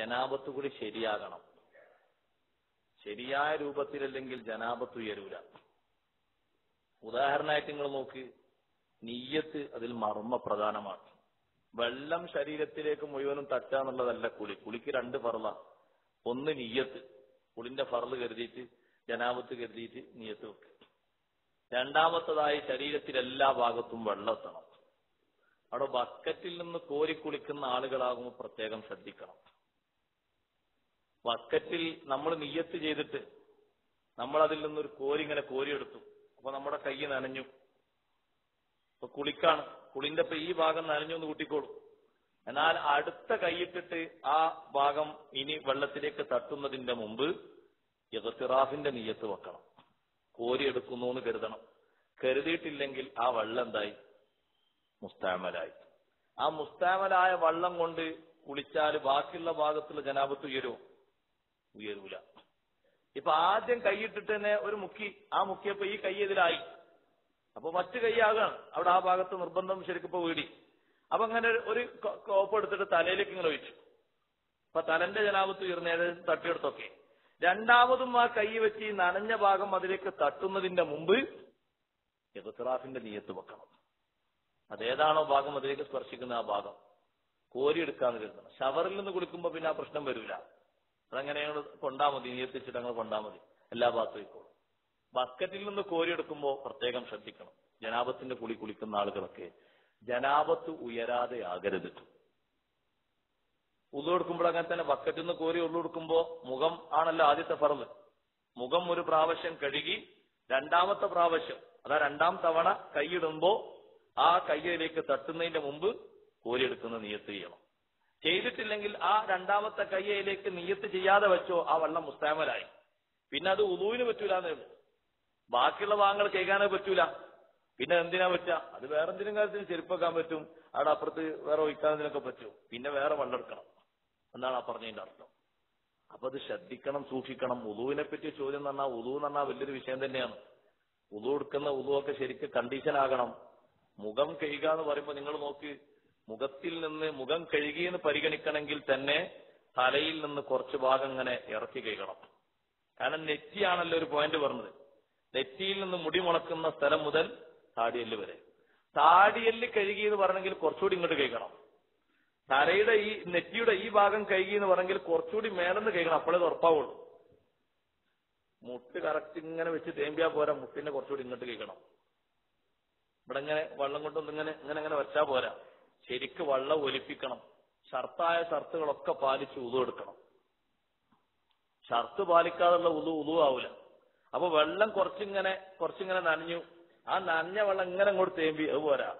ജനാപത്ത് കൂടി ശരിയാകണം. ശരിയായ രൂപത്തിലല്ലെങ്കിൽ ജനാപത്ത് ഉയരൂല. ഉദാഹരണമായിട്ട് നിങ്ങൾ നോക്ക് നീയത്ത് അതിൽ മർമ്മ പ്രധാനമാണ്. വെള്ളം ശരീരത്തിലേക്ക് മുഴുവനും തട്ടാന്നുള്ളതല്ല കുളി. കുളിക്ക് രണ്ട് ഫറല ഒന്ന് നീയത്ത് കുളിന്റെ ഫറൽ കരുതിയിട്ട് ജനാപത്ത് കരുതിയിട്ട് നീയത്ത് വെക്കുക രണ്ടാമത്തതായി ശരീരത്തിൽ എല്ലാ ഭാഗത്തും വെള്ളം എത്തണം. അവിടെ ബക്കറ്റിൽ നിന്ന് കോരി കുളിക്കുന്ന ആളുകളാകുമ്പോൾ പ്രത്യേകം ശ്രദ്ധിക്കണം. ബക്കറ്റിൽ നമ്മൾ നിയ്യത്ത് ചെയ്തിട്ട് നമ്മൾ അതിൽ നിന്നൊരു കോരി ഇങ്ങനെ കോരിയെടുത്തു. അപ്പൊ നമ്മുടെ കൈ നനഞ്ഞു. അപ്പൊ കുളിക്കാണ്. കുളിന്റെ ഇപ്പൊ ഈ ഭാഗം നനഞ്ഞു എന്ന് കൂട്ടിക്കോളൂ. എന്നാൽ അടുത്ത കൈയിട്ടിട്ട് ആ ഭാഗം ഇനി വെള്ളത്തിലേക്ക് തട്ടുന്നതിന്റെ മുമ്പ് യഥസിറാഫിന്റെ നീയത്ത് വെക്കണം. കോരി എടുക്കുന്നു എന്ന് കരുതണം. കരുതിയിട്ടില്ലെങ്കിൽ ആ വെള്ളം എന്തായി? മുസ്താമലായി. ആ മുസ്താമലായ വെള്ളം കൊണ്ട് കുളിച്ചാൽ ബാക്കിയുള്ള ഭാഗത്തുള്ള ജനാപത്ത് ഉയരുമോ? ഉയരൂല. ഇപ്പൊ ആദ്യം കൈയിട്ടിട്ട് തന്നെ ഒരു മുക്കി ആ മുക്കിയപ്പോ ഈ കൈ ഇതിലായി അപ്പൊ മറ്റു കൈയാകാണ്. അവിടെ ആ ഭാഗത്ത് നിർബന്ധം ശരിക്കും ഇപ്പൊ വീടി. അപ്പൊ അങ്ങനെ ഒരു കോപ്പ് എടുത്തിട്ട് തലയിലേക്ക് ഇങ്ങനെ ഒഴിച്ചു. അപ്പൊ തലന്റെ ജനാപത്ത് ഉയർന്നേത് തട്ടിയെടുത്തൊക്കെ. രണ്ടാമതും ആ കൈ വെച്ച് ഈ നനഞ്ഞ ഭാഗം അതിലേക്ക് തട്ടുന്നതിന്റെ മുമ്പ് എതിറാഫിന്റെ നീയത്ത് വെക്കണം. അതേതാണോ ഭാഗം അതിലേക്ക് സ്പർശിക്കുന്ന ആ ഭാഗം. കോരിയെടുക്കാന്ന് കരുതണം. ഷവറിൽ നിന്ന് കുളിക്കുമ്പോ പിന്നെ ആ പ്രശ്നം വരില്ല അതങ്ങനെ ഞങ്ങൾ കൊണ്ടാ മതി നീയത്തിച്ചിട്ട് അങ്ങനെ കൊണ്ടാ മതി. എല്ലാ ഭാഗത്തും ബക്കറ്റിൽ നിന്ന് കോരിയെടുക്കുമ്പോൾ പ്രത്യേകം ശ്രദ്ധിക്കണം. ജനാപത്തിന്റെ കുളി കുളിക്കുന്ന ആളുകളൊക്കെ ജനാപത്ത് ഉയരാതെ ആകരുത്. ഉള്ളു എടുക്കുമ്പോൾ അങ്ങനെ തന്നെ ബക്കറ്റിൽ നിന്ന് കോരി ഉള്ളു എടുക്കുമ്പോൾ മുഖം ആണല്ലോ ആദ്യത്തെ ഫറവ് മുഖം ഒരു പ്രാവശ്യം കഴുകി രണ്ടാമത്തെ പ്രാവശ്യം അതാ രണ്ടാം തവണ കൈയിടുമ്പോ ആ കയ്യിലേക്ക് തട്ടുന്നതിന്റെ മുമ്പ് കോരിയെടുക്കുന്ന നിയത്ത് ചെയ്യണം. ചെയ്തിട്ടില്ലെങ്കിൽ ആ രണ്ടാമത്തെ കയ്യയിലേക്ക് നീയത്ത് ചെയ്യാതെ വെച്ചോ ആ വെള്ളം മുസ്താമലായി. പിന്നെ അത് ഉദുവിന് പറ്റൂല ഉള്ളൂ. ബാക്കിയുള്ള ഭാഗങ്ങൾ കേൾക്കാനേ പറ്റൂല. പിന്നെ എന്തിനാ പറ്റുക? അത് വേറെ എന്തിനും കാര്യത്തിന് ചെരുപ്പാക്കാൻ പറ്റും. അവിടെ അപ്പുറത്ത് വേറെ ഒഴിക്കാതിനൊക്കെ പറ്റും. പിന്നെ വേറെ വെള്ളം എടുക്കണം എന്നാണ് ആ പറഞ്ഞതിന്റെ അർത്ഥം. അപ്പൊ അത് ശ്രദ്ധിക്കണം സൂക്ഷിക്കണം. ഉദുവിനെ പറ്റി ചോദ്യം എന്ന് പറഞ്ഞാൽ ഉദു എന്ന് പറഞ്ഞാൽ വലിയൊരു വിഷയം തന്നെയാണ്. ഉദു എടുക്കുന്ന ഉദുവൊക്കെ ശരിക്ക് കണ്ടീഷൻ ആകണം. മുഖം കഴുകുക എന്ന് പറയുമ്പോൾ നിങ്ങൾ നോക്ക് മുഖത്തിൽ നിന്ന് മുഖം കഴുകിയെന്ന് പരിഗണിക്കണമെങ്കിൽ തന്നെ തലയിൽ നിന്ന് കുറച്ച് ഭാഗം ഇങ്ങനെ ഇറക്കി കഴുകണം. കാരണം നെറ്റിയാണല്ലോ ഒരു പോയിന്റ് പറഞ്ഞത്. നെറ്റിയിൽ നിന്ന് മുടി മുളക്കുന്ന സ്ഥലം മുതൽ താടിയല്ല് വരെ. താടിയല്ല് കഴുകി എന്ന് പറഞ്ഞെങ്കിൽ കുറച്ചുകൂടി ഇങ്ങോട്ട് കഴിക്കണം തലയുടെ ഈ നെറ്റിയുടെ ഈ ഭാഗം കഴുകി എന്ന് പറഞ്ഞെങ്കിൽ കുറച്ചുകൂടി മേലെന്ന് കഴിക്കണം അപ്പോഴേ ഉറപ്പാവുള്ളൂ. മുട്ട് കറക്റ്റ് ഇങ്ങനെ വെച്ച് തേമ്പിയാ പോരാ. മുട്ടിനെ കുറച്ചുകൂടി ഇങ്ങോട്ട് കഴിക്കണം ഇവിടെ ഇങ്ങനെ വെള്ളം കൊണ്ടൊന്നും ഇങ്ങനെ ഇങ്ങനെ ഇങ്ങനെ വെച്ചാ പോരാ. ശരിക്ക് വള്ളം ഒലിപ്പിക്കണം. ഷർത്തായ ഷർത്തുകളൊക്കെ പാലിച്ച് ഉതു എടുക്കണം. ഷർത്ത് പാലിക്കാതുള്ള ഉതു ഉതു ആവൂല. അപ്പൊ വെള്ളം കുറച്ചിങ്ങനെ കുറച്ചിങ്ങനെ നനഞ്ഞു. ആ നനഞ്ഞ വെള്ളം ഇങ്ങനെ അങ്ങോട്ട് തേമ്പി അത് പോരാ.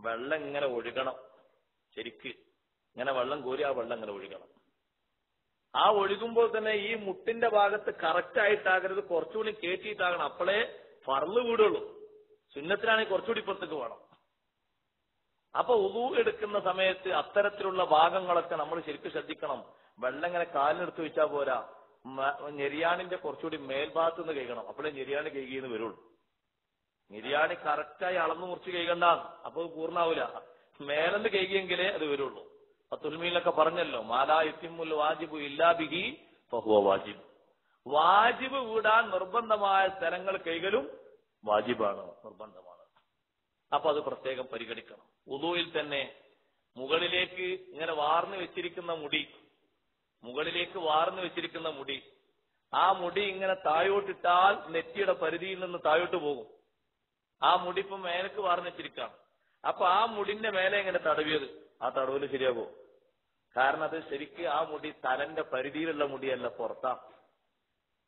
വെള്ളം ഇങ്ങനെ ഒഴുകണം. ശരിക്ക് ഇങ്ങനെ വെള്ളം കോരി ആ വെള്ളം ഇങ്ങനെ ഒഴുകണം. ആ ഒഴുകുമ്പോൾ തന്നെ ഈ മുട്ടിന്റെ ഭാഗത്ത് കറക്റ്റ് ആയിട്ടാകരുത്. കുറച്ചുകൂടി കയറ്റിയിട്ടാകണം അപ്പോഴേ ഫർൾ വീടുള്ളൂ. സുന്നത്തിനാണെങ്കിൽ കുറച്ചുകൂടി ഇപ്പുറത്തേക്ക് വേണം അപ്പൊ ഉദു എടുക്കുന്ന സമയത്ത് അത്തരത്തിലുള്ള ഭാഗങ്ങളൊക്കെ നമ്മൾ ശരിക്കും ശ്രദ്ധിക്കണം. വെള്ളം ഇങ്ങനെ കാലിനെടുത്ത് വെച്ചാൽ പോരാ. ഞെരിയാണിന്റെ കുറച്ചുകൂടി മേൽഭാഗത്ത് നിന്ന് കഴിക്കണം അപ്പോഴേ ഞെരിയാണി കഴുകിയെന്ന് വരുള്ളൂ. ഞെരിയാണി കറക്റ്റായി അളന്നു മുറിച്ച് കഴുകണ്ട. അപ്പൊ പൂർണാവൂല. മേലെന്ന് കഴുകിയെങ്കിലേ അത് വരുള്ളൂ. തുൽമീലൊക്കെ പറഞ്ഞല്ലോ മാലാ എത്തിമുൽ വാജിബു ഇല്ലാ ബിഹി ഫഹുവ വാജിബ്. വാജിബ് വീടാൻ നിർബന്ധമായ സ്ഥലങ്ങൾ കൈകലും വാജിബാണ് നിർബന്ധമാണ്. അപ്പൊ അത് പ്രത്യേകം പരിഗണിക്കണം. ഉദുവിൽ തന്നെ മുകളിലേക്ക് ഇങ്ങനെ വാർന്നു വെച്ചിരിക്കുന്ന മുടി മുകളിലേക്ക് വാർന്നു വെച്ചിരിക്കുന്ന മുടി ആ മുടി ഇങ്ങനെ താഴോട്ടിട്ടാൽ നെറ്റിയുടെ പരിധിയിൽ നിന്ന് താഴോട്ട് പോകും. ആ മുടി ഇപ്പം മേലേക്ക് വാർന്നു വെച്ചിരിക്കാം അപ്പൊ ആ മുടിന്റെ മേലെ ഇങ്ങനെ തടവിയത്. ആ തടവിൽ ശരിയാകോ കാരണം അത് ശരിക്ക് ആ മുടി തലന്റെ പരിധിയിലുള്ള മുടിയല്ല പുറത്താ.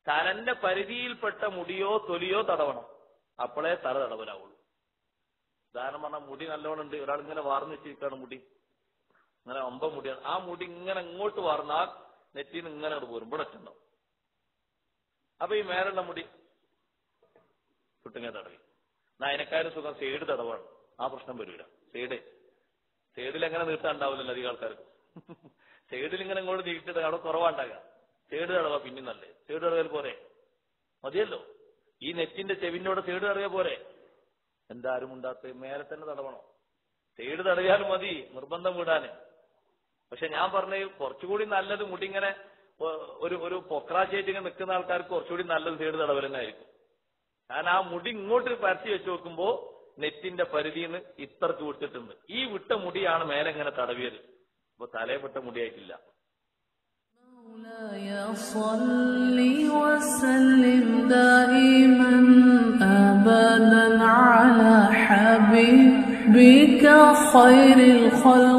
തലന്റെ പരിധിയിൽപ്പെട്ട മുടിയോ തൊലിയോ തടവണം. അപ്പോഴേ തല തടവലാവുള്ളൂ. ഉദാഹരണം പറഞ്ഞാൽ മുടി നല്ലോണം ഉണ്ട്. ഒരാൾ ഇങ്ങനെ വാർന്നു വെച്ചിരിക്കുകയാണ് മുടി. ഇങ്ങനെ ഒമ്പ മുടിയാണ്. ആ മുടി ഇങ്ങനെ ഇങ്ങോട്ട് വാർന്നാൽ നെറ്റിന്ന് ഇങ്ങനെ അങ്ങോട്ട് പോരും. ഇവിടെ ഉണ്ടാവും അപ്പൊ ഈ മേലുള്ള മുടി കുട്ടിങ്ങനെ തടവി. എന്നാ അതിനെക്കാരും സുഖം സൈഡ് തടവാണ്. ആ പ്രശ്നം വരില്ല സൈഡ്. സൈഡിൽ എങ്ങനെ നീട്ടാൻ ഉണ്ടാവില്ലല്ലോ അധികം ആൾക്കാർക്ക്. സൈഡിൽ ഇങ്ങനെ ഇങ്ങോട്ട് നീട്ടിട്ട് അവിടെ കുറവാണ്ടാകാം സൈഡ് തടവാ പിന്നെ നല്ലേ സൈഡ് തടവൽ പോരെ? മതിയല്ലോ. ഈ നെറ്റിന്റെ ചെവിനോട് സൈഡ് തടവിയ പോരെ? എന്താരും ഉണ്ടാത്ത മേലെ തന്നെ തടവണോ സൈഡ് തടവിയാലും മതി നിർബന്ധം വിടാന് പക്ഷെ ഞാൻ പറഞ്ഞ കുറച്ചുകൂടി നല്ലത് മുടി ഇങ്ങനെ ഒ- ഒരു ഒരു പൊക്രാശേറ്റ് ഇങ്ങനെ നിൽക്കുന്ന ആൾക്കാർക്ക് കുറച്ചുകൂടി നല്ലത് സൈഡ് തടവൽ തന്നെ ആയിരിക്കും കാരണം ആ മുടി ഇങ്ങോട്ട് പരത്തി വെച്ച് നോക്കുമ്പോ നെറ്റിന്റെ പരിധിയിൽ നിന്ന് ഇത്രക്ക് വിട്ടിട്ടുണ്ട് ഈ വിട്ട മുടിയാണ് മേലെ ഇങ്ങനെ തടവിയത് അപ്പൊ തലയെ വിട്ട മുടിയായിട്ടില്ല مولاي صل وسلم دائما خير الخلق